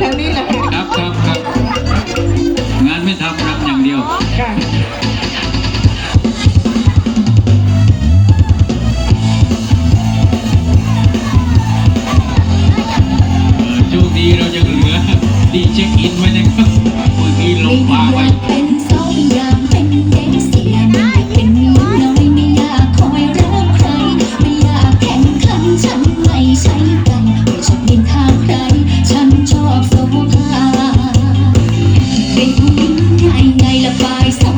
แถวๆนี่แหละ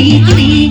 Adi, Adi.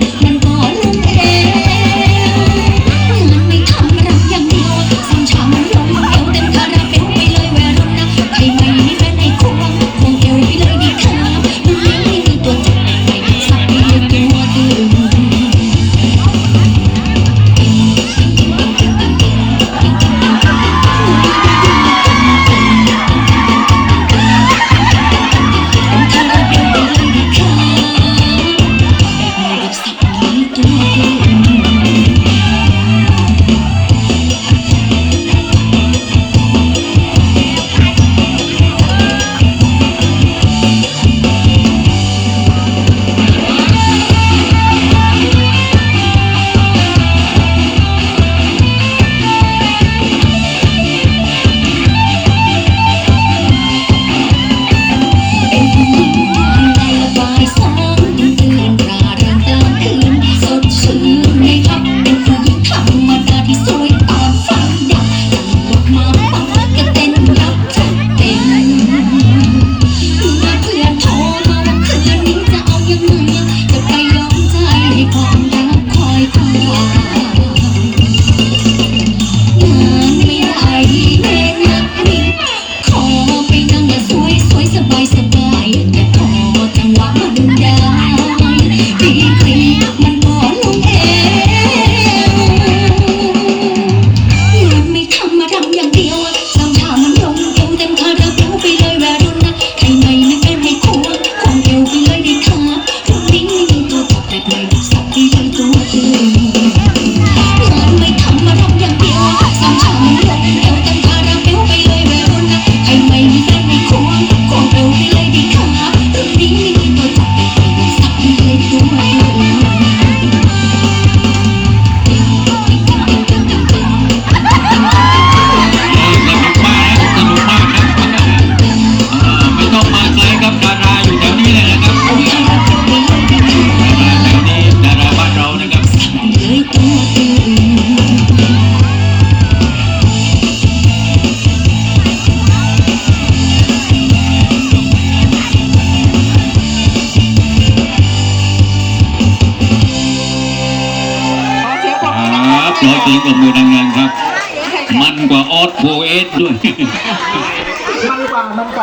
upon ขอเสียงกับมือนางงามครับ มันกว่าออสโพเอสด้วย มันกว่ามันกว่า